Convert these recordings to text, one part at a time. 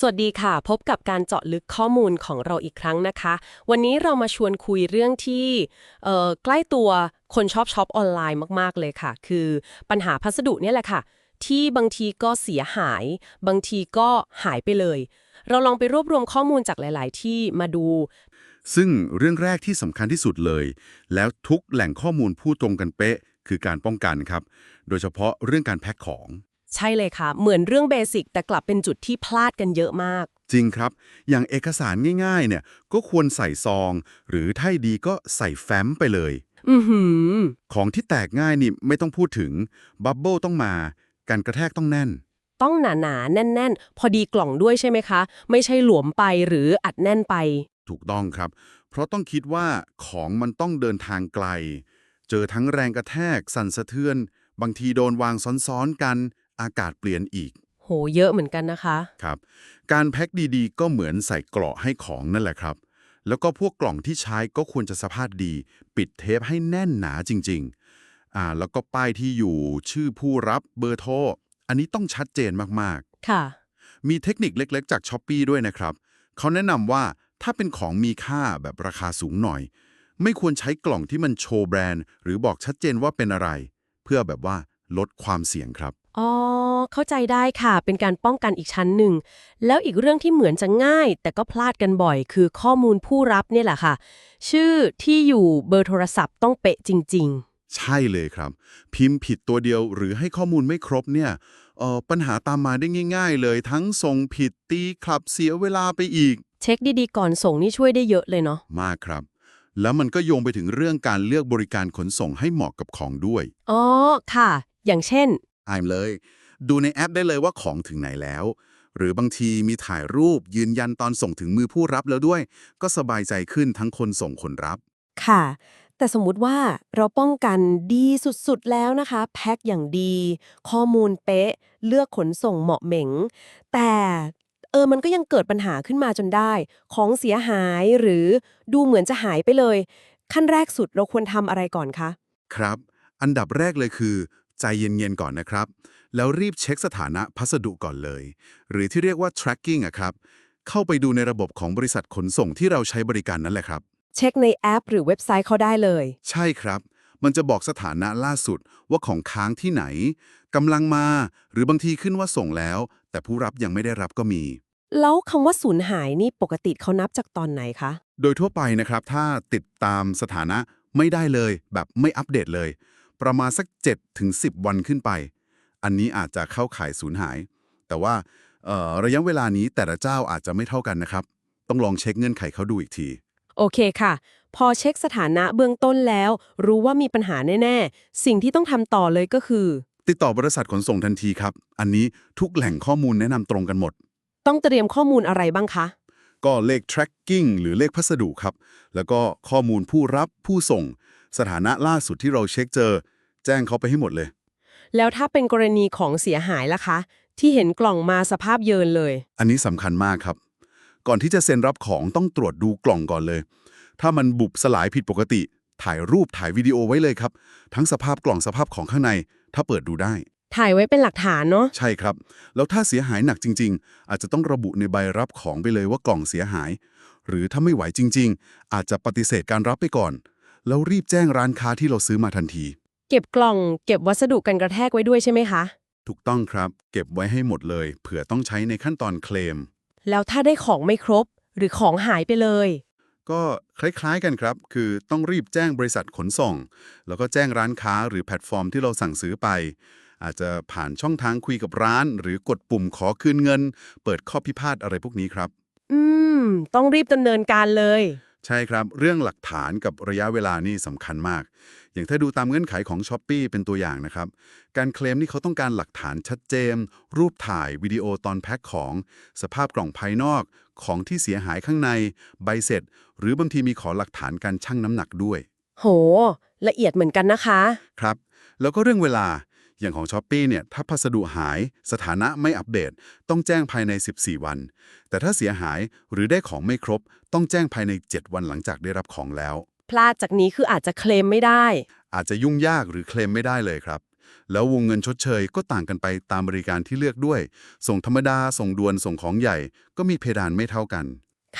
สวัสดีค่ะ พบกับการเจาะลึกข้อมูลของเราอีกครั้งนะคะ วันนี้เรามาชวนคุยเรื่องที่ใกล้ตัวคนชอบช็อปออนไลน์มาก ๆ เลยค่ะ คือปัญหาพัสดุเนี่ยแหละค่ะ ที่บางทีก็เสียหาย บางทีก็หายไปเลย เราลองไปรวบรวมข้อมูลจากหลาย ๆ ที่มาดู ซึ่งเรื่องแรกที่สำคัญที่สุดเลย แล้วทุกแหล่งข้อมูลพูดตรงกันเป๊ะ คือการป้องกันครับ โดยเฉพาะเรื่องการแพ็คของ ใช่เลยค่ะ เหมือนเรื่องเบสิกแต่กลับเป็นจุดที่พลาดกันเยอะมาก จริงครับ อย่างเอกสารง่ายๆ เนี่ย ก็ควรใส่ซอง หรือถ้าดีก็ใส่แฟ้มไปเลย อือหือ ของที่แตกง่ายนี่ไม่ต้องพูดถึง บับเบิลต้องมา การกระแทกต้องแน่น ต้องหนาๆ แน่น ๆ พอดีกล่องด้วยใช่ไหมคะ ไม่ใช่หลวมไปหรืออัดแน่นไป ถูกต้องครับ เพราะต้องคิดว่าของมันต้องเดินทางไกล เจอทั้งแรงกระแทก สั่นสะเทือน บางทีโดนวางซ้อนๆกัน อากาศเปลี่ยนอีก โห เยอะเหมือนกันนะคะ ครับ การแพ็คดีๆ ก็เหมือนใส่เกราะให้ของนั่นแหละครับ แล้วก็พวกกล่องที่ใช้ก็ควรจะสภาพดี ปิดเทปให้แน่นหนาจริง ๆ อ่า แล้วก็ป้ายที่อยู่ชื่อผู้รับเบอร์โทร อันนี้ต้องชัดเจนมากๆ ค่ะ มีเทคนิคเล็กๆ จากช้อปปีด้วยนะครับ เขาแนะนำว่าถ้าเป็นของมีค่าแบบราคาสูงหน่อย ไม่ควรใช้กล่องที่มันโชว์แบรนด์ หรือบอกชัดเจนว่าเป็นอะไร เพื่อแบบว่าลดความเสี่ยงครับ อ๋อ เข้าใจได้ค่ะ เป็นการป้องกันอีกชั้นหนึ่ง แล้วอีกเรื่องที่เหมือนจะง่าย แต่ก็พลาดกันบ่อย คือข้อมูลผู้รับเนี่ยแหละค่ะ ชื่อที่อยู่เบอร์โทรศัพท์ต้องเป๊ะจริงใช่เลยครับ พิมพ์ผิดตัวเดียวหรือให้ข้อมูลไม่ครบเนี่ยเอ่อปัญหาตามมาได้ง่าย ๆ เลย ทั้งส่งผิดตีคลับเสียเวลาไปอีกๆเช็คดีๆ ก่อนส่งนี่ช่วยได้เยอะเลยเนาะ มากครับ แล้วมันก็โยงไปถึงเรื่องการเลือกบริการขนส่งให้เหมาะกับของด้วย อ๋อ ค่ะ อย่างเช่น อายเลย ดูในแอปได้เลยว่าของถึงไหนแล้ว หรือบางทีมีถ่ายรูปยืนยันตอนส่งถึงมือผู้รับแล้วด้วย ก็สบายใจขึ้นทั้งคนส่งคนรับ ค่ะ แต่สมมุติว่าเราป้องกันดีสุดๆแล้วนะคะ แพ็คอย่างดี ข้อมูลเป๊ะ เลือกขนส่งเหมาะเหม็ง แต่เออ มันก็ยังเกิดปัญหาขึ้นมาจนได้ ของเสียหายหรือดูเหมือนจะหายไปเลย ขั้นแรกสุดเราควรทำอะไรก่อนคะ ครับ อันดับแรกเลยคือ ใจเย็นๆก่อนนะครับ แล้วรีบเช็คสถานะพัสดุก่อนเลย หรือที่เรียกว่า tracking อะครับ เข้าไปดูในระบบของบริษัทขนส่งที่เราใช้บริการนั่นแหละครับ เช็คในแอป หรือเว็บไซต์เขาได้เลย ใช่ครับ มันจะบอกสถานะล่าสุดว่าของค้างที่ไหนกำลังมา หรือบางทีขึ้นว่าส่งแล้ว แต่ผู้รับยังไม่ได้รับก็มี แล้วคำว่าสูญหายนี่ปกติเขานับจากตอนไหนคะ โดยทั่วไปนะครับ ถ้าติดตามสถานะไม่ได้เลย แบบไม่อัปเดตเลย ประมาณสัก7ถึง10 วันขึ้นไป อันนี้อาจจะเข้าข่ายสูญหาย แต่ว่าเอ่อระยะเวลานี้แต่ละเจ้าอาจจะไม่เท่ากันนะครับ ต้องลองเช็คเงื่อนไขเขาดูอีกที โอเคค่ะ พอเช็คสถานะเบื้องต้นแล้ว รู้ว่ามีปัญหาแน่ ๆ สิ่งที่ต้องทำต่อเลยก็คือ ติดต่อบริษัทขนส่งทันทีครับ อันนี้ทุกแหล่งข้อมูลแนะนำตรงกันหมด ต้องเตรียมข้อมูลอะไรบ้างคะก็เลข tracking หรือเลขพัสดุครับ แล้วก็ข้อมูลผู้รับผู้ส่ง สถานะล่าสุดที่เราเช็คเจอ แจ้งเขาไปให้หมดเลย แล้วถ้าเป็นกรณีของเสียหายล่ะคะ ที่เห็นกล่องมาสภาพเยินเลย อันนี้สำคัญมากครับ ก่อนที่จะเซ็นรับของต้องตรวจดูกล่องก่อนเลย ถ้ามันบุบสลายผิดปกติ ถ่ายรูปถ่ายวิดีโอไว้เลยครับ ทั้งสภาพกล่องสภาพของข้างใน ถ้าเปิดดูได้ ถ่ายไว้เป็นหลักฐานเนาะ ใช่ครับ แล้วถ้าเสียหายหนักจริง ๆ อาจจะต้องระบุในใบรับของไปเลยว่ากล่องเสียหาย หรือถ้าไม่ไหวจริง ๆ อาจจะปฏิเสธการรับไปก่อน แล้วรีบแจ้งร้านค้าที่เราซื้อมาทันที เก็บกล่องเก็บวัสดุกันกระแทกไว้ด้วยใช่ไหมคะ ถูกต้องครับ เก็บไว้ให้หมดเลย เผื่อต้องใช้ในขั้นตอนเคลม แล้วถ้าได้ของไม่ครบ หรือของหายไปเลย ก็คล้ายๆกันครับ คือต้องรีบแจ้งบริษัทขนส่ง แล้วก็แจ้งร้านค้าหรือแพลตฟอร์มที่เราสั่งซื้อไป อาจจะผ่านช่องทางคุยกับร้าน หรือกดปุ่มขอคืนเงิน เปิดข้อพิพาทอะไรพวกนี้ครับ อืม ต้องรีบดำเนินการเลย ใช่ครับ เรื่องหลักฐานกับระยะเวลานี่สำคัญมาก อย่างถ้าดูตามเงื่อนไขของ s h อ p e e เป็นตัวอย่างนะครับ การเคลมนี่เขาต้องการหลักฐานชัดเจน รูปถ่ายวิดีโอตอนแพ็คของ สภาพกล่องภายนอก ของที่เสียหายข้างใน ใบเสร็จ หรือบางทีมีขอหลักฐานการชั่งน้ำหนักด้วย โห ละเอียดเหมือนกันนะคะ ครับ แล้วก็เรื่องเวลา อย่างของ s h อ p e e เนี่ยถ้าพัสดุหายสถานะไม่อัปเดต ต้องแจ้งภายใน 14 วัน แต่ถ้าเสียหายหรือได้ของไม่ครบ ต้องแจ้งภายใน 7 วันหลังจากได้รับของแล้ว พลาดจากนี้คืออาจจะเคลมไม่ได้ อาจจะยุ่งยากหรือเคลมไม่ได้เลยครับ แล้ววงเงินชดเชยก็ต่างกันไปตามบริการที่เลือกด้วย ส่งธรรมดาส่งด่วนส่งของใหญ่ ก็มีเพดานไม่เท่ากัน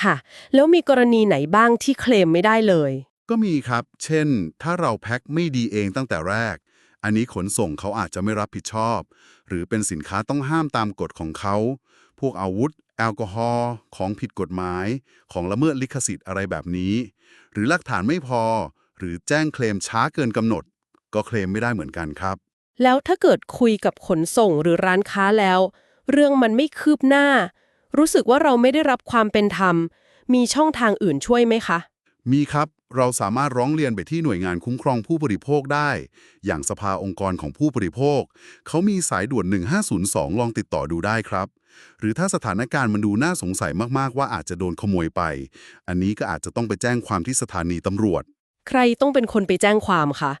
ค่ะ แล้วมีกรณีไหนบ้างที่เคลมไม่ได้เลย ก็มีครับ เช่น ถ้าเราแพ็คไม่ดีเองตั้งแต่แรก อันนี้ขนส่งเขาอาจจะไม่รับผิดชอบ หรือเป็นสินค้าต้องห้ามตามกฎของเขา พวกอาวุธ แอลกอฮอล์ ของผิดกฎหมาย ของละเมิดลิขสิทธิ์อะไรแบบนี้ หรือหลักฐานไม่พอ หรือแจ้งเคลมช้าเกินกำหนด ก็เคลมไม่ได้เหมือนกันครับ แล้วถ้าเกิดคุยกับขนส่งหรือร้านค้าแล้ว เรื่องมันไม่คืบหน้า รู้สึกว่าเราไม่ได้รับความเป็นธรรม มีช่องทางอื่นช่วยไหมคะ มีครับ เราสามารถร้องเรียนไปที่หน่วยงานคุ้มครองผู้บริโภคได้ อย่างสภาองค์กรของผู้บริโภค เขามีสายด่วน 1502 ลองติดต่อดูได้ครับ หรือถ้าสถานการณ์มันดูน่าสงสัยมากๆ ว่าอาจจะโดนขโมยไป อันนี้ก็อาจจะต้องไปแจ้งความที่สถานีตำรวจ ใครต้องเป็นคนไปแจ้งความคะ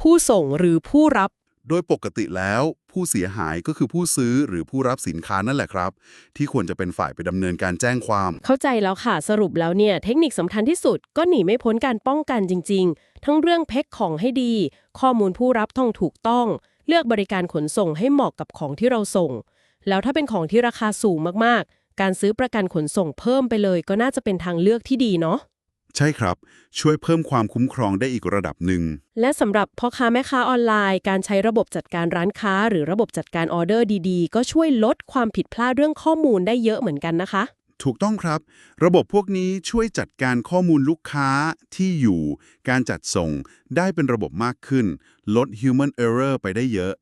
ผู้ส่งหรือผู้รับ โดยปกติแล้ว ผู้เสียหายก็คือผู้ซื้อหรือผู้รับสินค้านั่นแหละครับ ที่ควรจะเป็นฝ่ายไปดำเนินการแจ้งความ เข้าใจแล้วค่ะ สรุปแล้วเนี่ย เทคนิคสำคัญที่สุดก็หนีไม่พ้นการป้องกันจริง ๆ ทั้งเรื่องเพ็คของให้ดี ข้อมูลผู้รับต้องถูกต้อง เลือกบริการขนส่งให้เหมาะกับของที่เราส่ง แล้วถ้าเป็นของที่ราคาสูงมากๆ การซื้อประกันขนส่งเพิ่มไปเลย ก็น่าจะเป็นทางเลือกที่ดีเนาะ ใช่ครับ ช่วยเพิ่มความคุ้มครองได้อีกระดับหนึ่ง และสำหรับพ่อค้าแม่ค้าออนไลน์ การใช้ระบบจัดการร้านค้า หรือระบบจัดการออเดอร์ดีๆ ก็ช่วยลดความผิดพลาดเรื่องข้อมูลได้เยอะเหมือนกันนะคะ ถูกต้องครับ ระบบพวกนี้ช่วยจัดการข้อมูลลูกค้าที่อยู่ การจัดส่งได้เป็นระบบมากขึ้น ลด human error ไปได้เยอะ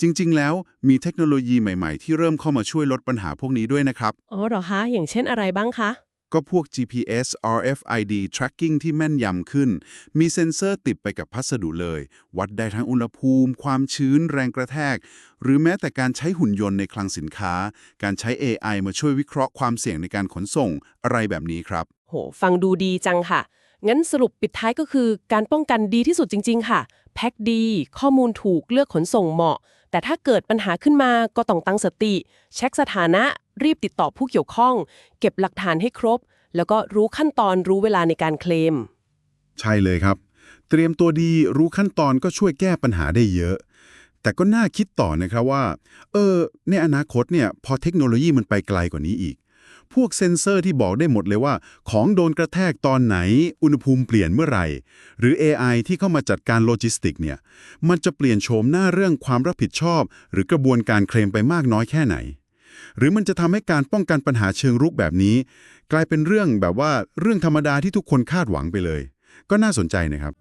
จริงๆ แล้วมีเทคโนโลยีใหม่ ๆ ที่เริ่มเข้ามาช่วยลดปัญหาพวกนี้ด้วยนะครับ อ๋อเหรอคะ อย่างเช่นอะไรบ้างคะ ก็พวก GPS RFID tracking ที่แม่นยำขึ้น มีเซ็นเซอร์ติดไปกับพัสดุเลย วัดได้ทั้งอุณหภูมิ ความชื้น แรงกระแทก หรือแม้แต่การใช้หุ่นยนต์ในคลังสินค้า การใช้ AI มาช่วยวิเคราะห์ความเสี่ยงในการขนส่ง อะไรแบบนี้ครับ โห ฟังดูดีจังค่ะ งั้นสรุปปิดท้ายก็คือ การป้องกันดีที่สุดจริง ๆ ค่ะ แพ็คดี ข้อมูลถูก เลือกขนส่งเหมาะ แต่ถ้าเกิดปัญหาขึ้นมาก็ต้องตั้งสติ เช็คสถานะ รีบติดต่อผู้เกี่ยวข้อง เก็บหลักฐานให้ครบ แล้วก็รู้ขั้นตอนรู้เวลาในการเคลม ใช่เลยครับ เตรียมตัวดีรู้ขั้นตอนก็ช่วยแก้ปัญหาได้เยอะ แต่ก็น่าคิดต่อนะครับว่า เออ ในอนาคตเนี่ยพอเทคโนโลยีมันไปไกลกว่านี้อีก พวกเซ็นเซอร์ที่บอกได้หมดเลยว่า ของโดนกระแทกตอนไหน อุณหภูมิเปลี่ยนเมื่อไหร่ หรือ AI ที่เข้ามาจัดการโลจิสติกเนี่ย มันจะเปลี่ยนโฉมหน้าเรื่องความรับผิดชอบ หรือกระบวนการเคลมไปมากน้อยแค่ไหน หรือมันจะทำให้การป้องกันปัญหาเชิงรุกแบบนี้ กลายเป็นเรื่องแบบว่าเรื่องธรรมดาที่ทุกคนคาดหวังไปเลย ก็น่าสนใจนะครับ